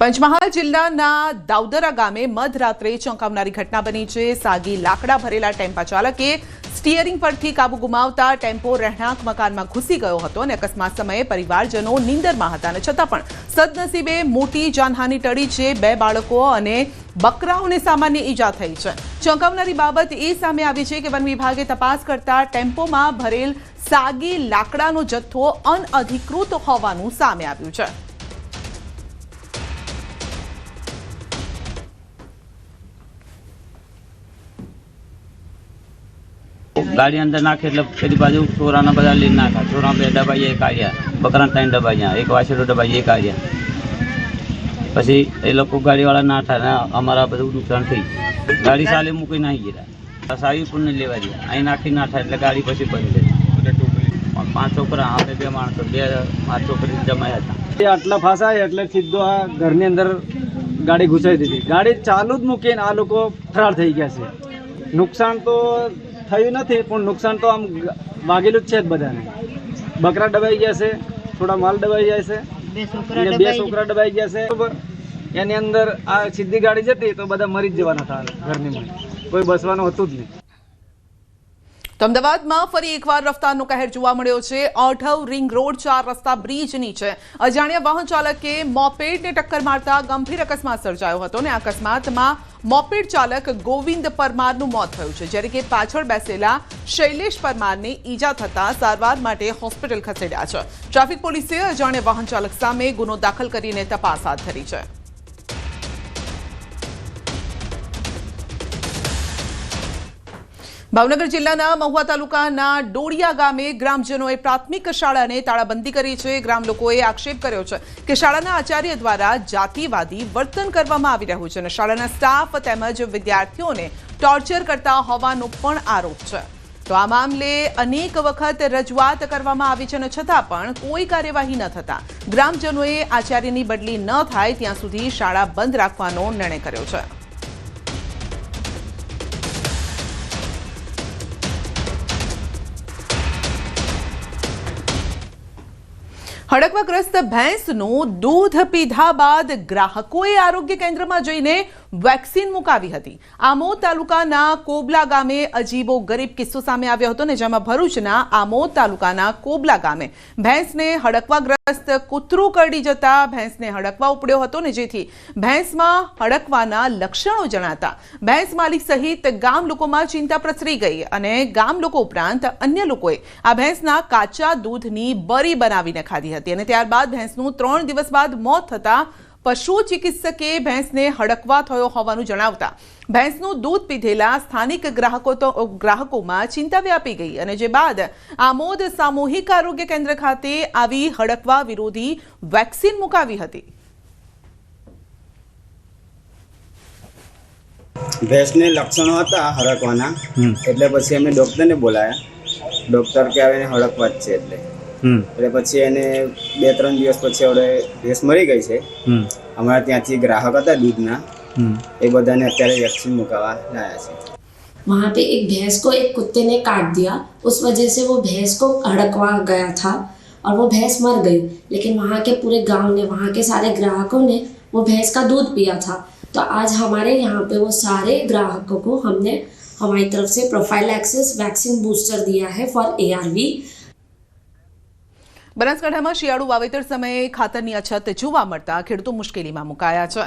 પંચમહાલ જિલ્લાના દાઉદરા ગામે મધરાત્રે ચોંકાવનારી ઘટના બની છે. સાગી લાકડા ભરેલા ટેમ્પા ચાલકે સ્ટીયરિંગ પરથી કાબુ ગુમાવતા ટેમ્પો રહેણાંક મકાનમાં ઘૂસી ગયો હતો અને અકસ્માત સમયે પરિવારજનો નીંદરમાં હતા અને છતાં પણ સદનસીબે મોટી જાનહાની ટળી છે. બે બાળકો અને બકરાઓને સામાન્ય ઈજા થઈ છે. ચોંકાવનારી બાબત એ સામે આવી છે કે વન વિભાગે તપાસ કરતા ટેમ્પોમાં ભરેલ સાગી લાકડાનો જથ્થો અનઅધિકૃત હોવાનું સામે આવ્યું છે. ગાડી અંદર નાખે એટલે પેલી બાજુ ચોરાના બધા લઈને નાખ્યા ચોરા બે દબાઈએ એક આવ્યા બકરા ત્રણ દબાઈ એક વાછેડો દબાઈએ એક આવ્યા પછી એ લોકો ગાડીવાળા ના થાય ને અમારા બધું નુકસાન થઈ ગાડી સાલે મૂકી નાખી ગયા સારી પણ નહીં લેવા દે અહીં નાખી ના થાય એટલે ગાડી પછી બંધ થઈ પાંચ છોકરા અમે બે માણસો બે પાંચ છોકરી જમાયા હતા. એ આટલા ફાસાય એટલે સીધો આ ઘરની અંદર ગાડી ઘૂસાઈ દીધી. ગાડી ચાલુ જ મૂકીને આ લોકો ફરાર થઈ ગયા છે. નુકસાન તો થયું નથી પણ નુકસાન તો આમ વાગેલું જ છે જ બધાને. બકરા દબાઈ ગયા છે થોડા માલ દબાઈ જાય છે બે છોકરા દબાઈ ગયા છે બરોબર? એની અંદર આ સીધી ગાડી જતી તો બધા મરી જ જવાના હતા ઘરની કોઈ બસવાનું હતું જ નહીં. તો અમદાવાદમાં ફરી એકવાર રફતારનો કહેર જોવા મળ્યો છે. ઓઠવ રિંગ રોડ ચાર રસ્તા બ્રિજ નીચે અજાણ્યા વાહન ચાલકે મોપેડને ટક્કર મારતા ગંભીર અકસ્માત સર્જાયો હતો અને અકસ્માતમાં મોપેડ ચાલક ગોવિંદ પરમારનું મોત થયું છે, જ્યારે કે પાછળ બેસેલા શૈલેષ પરમારને ઈજા થતા સારવાર માટે હોસ્પિટલ ખસેડ્યા છે. ટ્રાફિક પોલીસે અજાણ્યા વાહન ચાલક સામે ગુનો દાખલ કરીને તપાસ હાથ ધરી છે. ભાવનગર જિલ્લાના મહુવા તાલુકાના ડોડિયા ગામે ગ્રામજનોએ પ્રાથમિક શાળાને તાળાબંધી કરી છે. ગ્રામ લોકોએ આક્ષેપ કર્યો છે કે શાળાના આચાર્ય દ્વારા જાતિવાદી વર્તન કરવામાં આવી રહ્યું છે અને શાળાના સ્ટાફ તેમજ વિદ્યાર્થીઓને ટોર્ચર કરતા હોવાનો પણ આરોપ છે. તો આ મામલે અનેક વખત રજૂઆત કરવામાં આવી છે અને છતાં પણ કોઈ કાર્યવાહી ન થતા ગ્રામજનોએ આચાર્યની બદલી ન થાય ત્યાં સુધી શાળા બંધ રાખવાનો નિર્ણય કર્યો છે. હડકવાગ્રસ્ત ભેંસનું દૂધ પીધા બાદ ગ્રાહકોએ આરોગ્ય કેન્દ્રમાં જઈને વેક્સિન મુકાવી હતી. આમોદ તાલુકાના કોબલા ગામે અજીબો ગરીબ કિસ્સો સામે આવ્યો હતો ને જેમાં ભરૂચના આમોદ તાલુકાના કોબલા ગામે ભેંસને હડકવાગ્રસ્ત કૂતરું કરડી જતા ભેંસને હડકવા ઉપડ્યો હતો ને જેથી ભેંસમાં હડકવાના લક્ષણો જણાતા ભેંસ માલિક સહિત ગામ લોકોમાં ચિંતા પ્રસરી ગઈ અને ગામ લોકો ઉપરાંત અન્ય લોકોએ આ ભેંસના કાચા દૂધની બરી બનાવીને ખાધી હતી અને ત્યારબાદ ભેંસનું ત્રણ દિવસ બાદ મોત થતા પશુ ચિકિત્સકે ભેંસને હડકવા થયો હોવાનું જણાવતા ભેંસનું દૂધ પીધેલા સ્થાનિક ગ્રાહકો તો ગ્રાહકોમાં ચિંતા વ્યાપી ગઈ અને જે બાદ આમોદ સામૂહિક આરોગ્ય કેન્દ્ર ખાતે આવી હડકવા વિરોધી વેક્સિન મુકાવી હતી ભેંસને લક્ષણો હતા હરકવાના એટલે પછી અમે ડૉક્ટરને બોલાયા ડૉક્ટર કે આવે એને હડકવા જ છે એટલે એટલે પછી એને બે ત્રણ દિવસ પછી હવે ભેંસ મરી ગઈ છે અમારા ત્યાંથી ગ્રાહક હતા દૂધના એ બધાને અત્યારે વેક્સિન મુકાવવા લાયા છે वहाँ पे एक भैंस को एक कुत्ते ने काट दिया उस वजह से वो भैंस को हड़कवा गया था और वो भैंस मर गई लेकिन वहाँ के पूरे गांव ने वहाँ के सारे ग्राहकों ने वो भैंस का दूध पिया था तो आज हमारे यहाँ पे वो सारे ग्राहकों को हमने हमारी तरफ से प्रोफाइल एक्सेस वैक्सीन बूस्टर दिया है फॉर ए બનાસકાંઠામાં શિયાળુ વાવેતર સમયે ખાતરની અછત જોવા મળતા ખેડૂતો મુશ્કેલીમાં મુકાયા છે.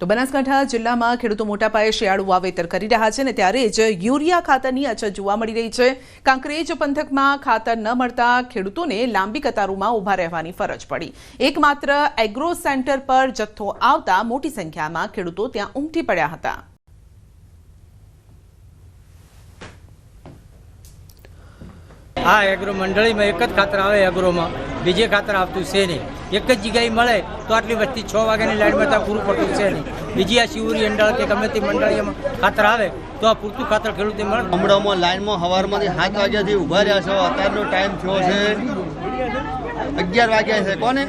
તો બનાસકાંઠા જિલ્લામાં ખેડૂતો મોટા પાયે શિયાળુ વાવેતર કરી રહ્યા છે ને ત્યારે જ યુરિયા ખાતરની અછત જોવા મળી રહી છે. કાંકરેજ પંથકમાં ખાતર ન મળતા ખેડૂતોને લાંબી કતારોમાં ઊભા રહેવાની ફરજ પડી. એકમાત્ર એગ્રો સેન્ટર પર જથ્થો આવતા મોટી સંખ્યામાં ખેડૂતો ત્યાં ઉમટી પડ્યા હતા. આ એગ્રો મંડળીમાં એક જ ખાતર આવે એગ્રોમાં. બીજે ખાતર આવતું છે નહીં. એક જ જગ્યાએ મળે તો આટલી વસ્તી છ વાગ્યાની લાઈનમાં ત્યાં પૂરું પડતું છે નહીં. બીજી આ શિવરી અંડળ કે ગમે તે મંડળીમાં ખાતર આવે તો આ પૂરતું ખાતર ખેડૂતે મળે. ગામડામાં લાઈનમાં સવારમાંથી સાત વાગ્યાથી ઊભા રહ્યા છો. અત્યારનો ટાઈમ થયો છે અગિયાર વાગ્યા છે. કોને?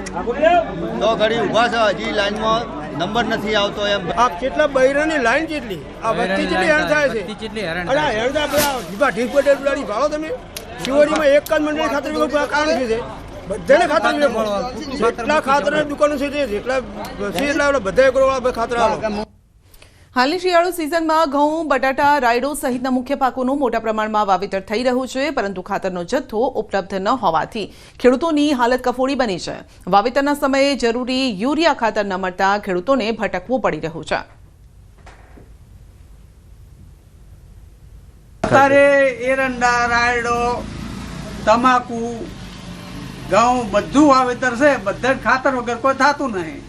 તો ઘડી ઊભા છે. હજી લાઈનમાં નંબર નથી આવતો એમ. આ કેટલા બૈરાની લાઈન કેટલી આ વસ્તી કેટલી હેરાન થાય છે. કેટલી હેરાન અરે થાય. હેરાન થાય ઢીસ પટેલ ઉડાડી ભાળો તમે. શિવરીમાં એક જ મંડળી ખાતર કામ કારણ છે. બધાને ખાતર જેટલા ખાતર દુકાનો છે જેટલા છે એટલા બધા ખાતર હાલની શિયાળુ સિઝનમાં ઘઉં બટાટા રાયડો સહિતના મુખ્ય પાકોનું મોટા પ્રમાણમાં વાવેતર થઈ રહ્યું છે પરંતુ ખાતરનો જથ્થો ઉપલબ્ધ ન હોવાથી ખેડૂતોની હાલત કફોડી બની છે. વાવેતરના સમયે જરૂરી યુરિયા ખાતર ન મળતા ખેડૂતોને ભટકવું પડી રહ્યું છે. અત્યારે એરંડા રાયડો તમાકુ ઘઉં બધું વાવેતર છે બધા જ ખાતર વગર કોઈ થતું નહીં.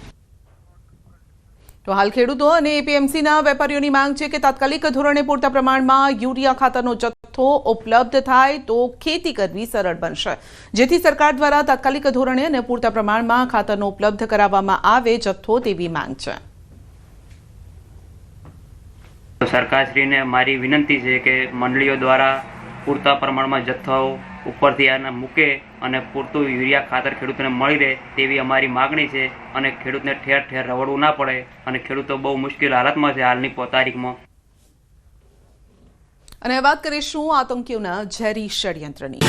તો હાલ ખેડૂતો અને એપીએમસીના વેપારીઓની માંગ છે કે તાત્કાલિક ધોરણે પૂરતા પ્રમાણમાં યુરિયા ખાતરનો જથ્થો ઉપલબ્ધ થાય તો ખેતી કરવી સરળ બનશે. જેથી સરકાર દ્વારા તાત્કાલિક ધોરણે અને પૂરતા પ્રમાણમાં ખાતરનો ઉપલબ્ધ કરાવવામાં આવે જથ્થો તેવી માંગ છે. તો સરકારશ્રીને મારી વિનંતી છે કે મંડળીઓ દ્વારા પૂરતા પ્રમાણમાં જથ્થો ઉપરથી આને મૂકે અને પૂરતું યુરિયા ખાતર ખેડૂતોને મળી રહે તેવી અમારી માગણી છે અને ખેડૂતને ઠેર ઠેર રવડવું ના પડે અને ખેડૂતો બહુ મુશ્કેલ હાલતમાં છે હાલની તારીખમાં. અને વાત કરીશું આતંકીઓના ઝેરી ષડયંત્રની.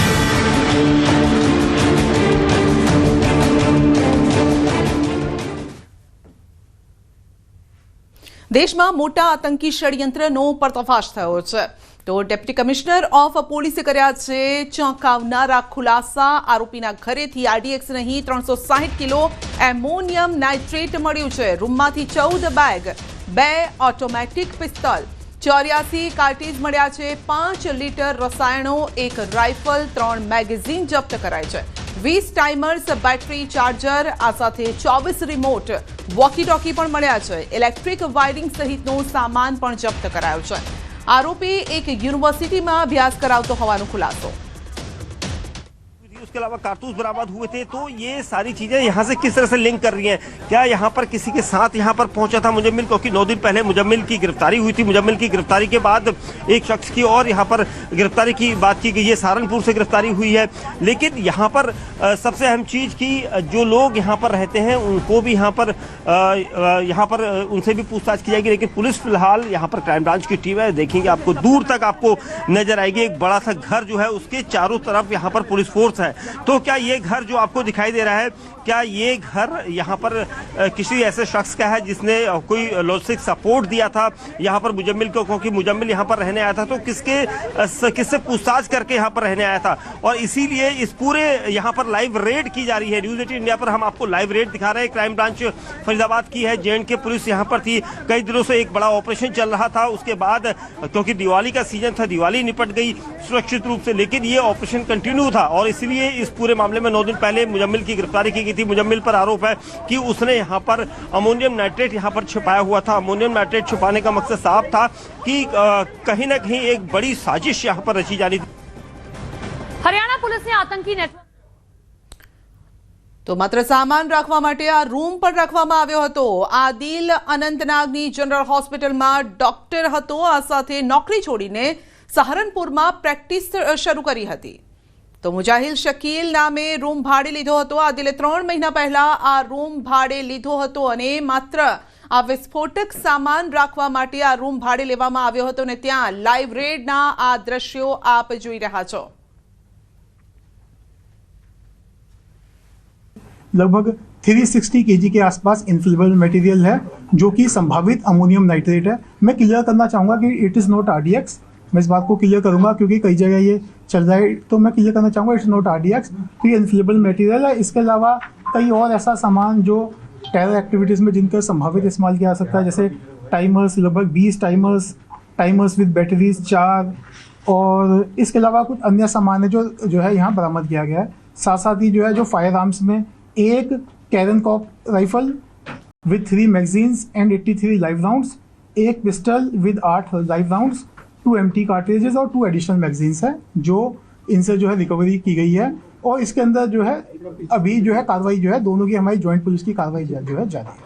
દેશમાં મોટા આતંકી ષડયંત્રનો પર્દાફાશ થયો છે. તો ડેપ્યુટી કમિશનર ઓફ પોલીસે કર્યા છે ચોંકાવનારા ખુલાસા આરોપીના ઘરેથી આરડીએક્સ નહીં ત્રણસો સાહીઠ કિલો એમોનિયમ નાઇટ્રેટ મળ્યું છે રૂમમાંથી ચૌદ બેગ બે ઓટોમેટિક પિસ્તોલ ચોર્યાસી કાર્ટીજ મળ્યા છે પાંચ લીટર રસાયણો એક રાઇફલ ત્રણ મેગેઝીન જપ્ત કરાય છે વીસ ટાઈમર્સ બેટરી ચાર્જર આ સાથે ચોવીસ રિમોટ વોકી ટોકી પણ મળ્યા છે ઇલેક્ટ્રિક વાયરિંગ સહિતનો સામાન પણ જપ્ત કરાયો છે આરોપી એક યુનિવર્સિટીમાં અભ્યાસ કરાવતો હોવાનો ખુલાસો. उसके अलावा कारतूस बरामद हुए थे तो ये सारी चीज़ें यहाँ से किस तरह से लिंक कर रही हैं? क्या यहाँ पर किसी के साथ यहाँ पर पहुँचा था मुजम्मिल? क्योंकि नौ दिन पहले मुजम्मिल की गिरफ्तारी हुई थी। मुजम्मिल की गिरफ्तारी के बाद एक शख्स की और यहाँ पर गिरफ्तारी की बात की गई। है सहारनपुर से गिरफ्तारी हुई है। लेकिन यहाँ पर सबसे अहम चीज़ की जो लोग यहाँ पर रहते हैं, उनको भी यहाँ पर यहाँ पर उनसे भी पूछताछ की जाएगी। लेकिन पुलिस फ़िलहाल यहाँ पर क्राइम ब्रांच की टीम है। देखेंगे आपको, दूर तक आपको नज़र आएगी। एक बड़ा सा घर जो है, उसके चारों तरफ़ यहाँ पर पुलिस फोर्स है। तो क्या ये घर जो आपको दिखाई दे रहा है क्या ये घर यहाँ पर किसी ऐसे शख्स का है जिसने कोई लॉजिस्टिक सपोर्ट दिया था यहाँ पर मुजम्मिल को, क्योंकि मुजम्मिल यहाँ पर रहने आया था तो किसके किससे पूछताछ करके यहाँ पर रहने आया था? और इसीलिए इस पूरे यहाँ पर लाइव रेड की जा रही है। न्यूज़ एटीन इंडिया पर हम आपको लाइव रेड दिखा रहे हैं। क्राइम ब्रांच फरीदाबाद की है। जे के पुलिस यहाँ पर थी। कई दिनों से एक बड़ा ऑपरेशन चल रहा था। उसके बाद, क्योंकि दिवाली का सीज़न था, दिवाली निपट गई सुरक्षित रूप से, लेकिन ये ऑपरेशन कंटिन्यू था। और इसलिए इस पूरे मामले में नौ दिन पहले मुजम्मिल की गिरफ्तारी की गई थी मुजम्मिल पर आरोप है कि उसने यहाँ पर अमोनियम नाइट्रेट यहाँ पर छिपाया हुआ था अमोनियम नाइट्रेट छुपाने का मकसद साफ था कि अ, कहीं ना कहीं एक बड़ी साजिश यहाँ पर रची जानी थी હરિયાણા પોલીસને આતંકી નેટવર્ક તો માત્ર સામાન રાખવા માટે આ રૂમ પણ રાખવામાં આવ્યો હતો આદિલ અનંતનાગની જનરલ હોસ્પિટલમાં ડોક્ટર હતો આ સાથે નોકરી છોડીને સહારનપુરમાં પ્રેક્ટિસ શરૂ કરી હતી તો મુજાહિલ શકીલ નામે રૂમ ભાડે લીધો હતો આદિલે ત્રણ મહિના પહેલા આ રૂમ ભાડે લીધો હતો અને માત્ર આ વિસ્ફોટક સામાન રાખવા માટે આ રૂમ ભાડે લેવામાં આવ્યો હતો અને ત્યાં લાઈવ રેડના આ દ્રશ્યો આપ જોઈ રહ્યા છો लगभग 360 केजी के आसपास इन्फ्लेमेबल मटेरियल है जो कि संभावित अमोनियम नाइट्रेट है मैं क्लियर करना चाहूँगा कि इट इज़ नॉट आरडीएक्स मैं इस बात को क्लियर करूंगा क्योंकि कई जगह ये चल है तो मैं ये करना चाहूँगा इट्स नॉट आरडीएक्स तो ये इन्फ्लेमेबल मटेरियल है। इसके अलावा कई और ऐसा सामान जो टेरर एक्टिविटीज़ में जिनका संभावित इस्तेमाल किया जा सकता है, जैसे टाइमर्स लगभग 20 टाइमर्स टाइमर्स विद बैटरीज चार, और इसके अलावा कुछ अन्य सामान है जो जो है यहाँ बरामद किया गया है। साथ साथ ही जो है, जो फायर आर्म्स में एक Karen corp rifle with three magazines and 83 live rounds एक पिस्टल विद आठ live rounds to M T cartridges और टू एडिशनल मैगजीन्स है जो इनसे जो है रिकवरी की गई है और इसके अंदर जो है अभी जो है कार्रवाई जो है दोनों की हमारी ज्वाइंट पुलिस की कार्रवाई जो जो है जारी है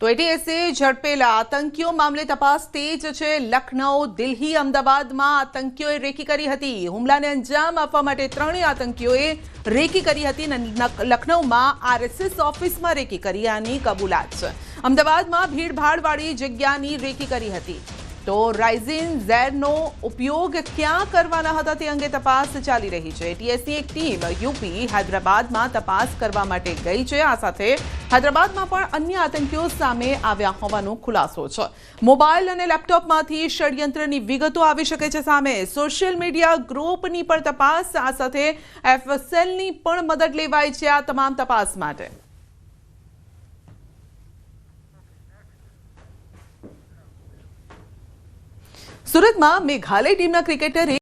તો એટીએસે ઝડપેલા આતંકીઓ મામલે તપાસ તેજ છે લખનઉ દિલ્હી અમદાવાદમાં આતંકીઓએ રેકી કરી હતી હુમલાને અંજામ આપવા માટે ત્રણેય આતંકીઓએ રેકી કરી હતી અને નક- લખનઉમાં આરએસએસ ઓફિસમાં રેકી કરી આની કબૂલાત છે અમદાવાદમાં ભીડભાડવાળી જગ્યાની રેકી કરી હતી તો રાઇઝિન ઝેડનો ઉપયોગ ક્યાં કરવાના હતા તે અંગે તપાસ ચાલી રહી છે એટીએસની એક ટીમ યુપી હૈદરાબાદમાં તપાસ કરવા માટે ગઈ છે આ સાથે હૈદરાબાદમાં પણ અન્ય આતંકીઓ સામે આવ્યા હોવાનો ખુલાસો છે મોબાઈલ અને લેપટોપમાંથી ષડયંત્રની વિગતો આવી શકે છે સામે સોશિયલ મીડિયા ગ્રુપની પણ તપાસ આ સાથે એફએસએલની પણ મદદ લેવાય છે આ તમામ તપાસ માટે સુરતમાં મેઘાલય ટીમના ક્રિકેટરે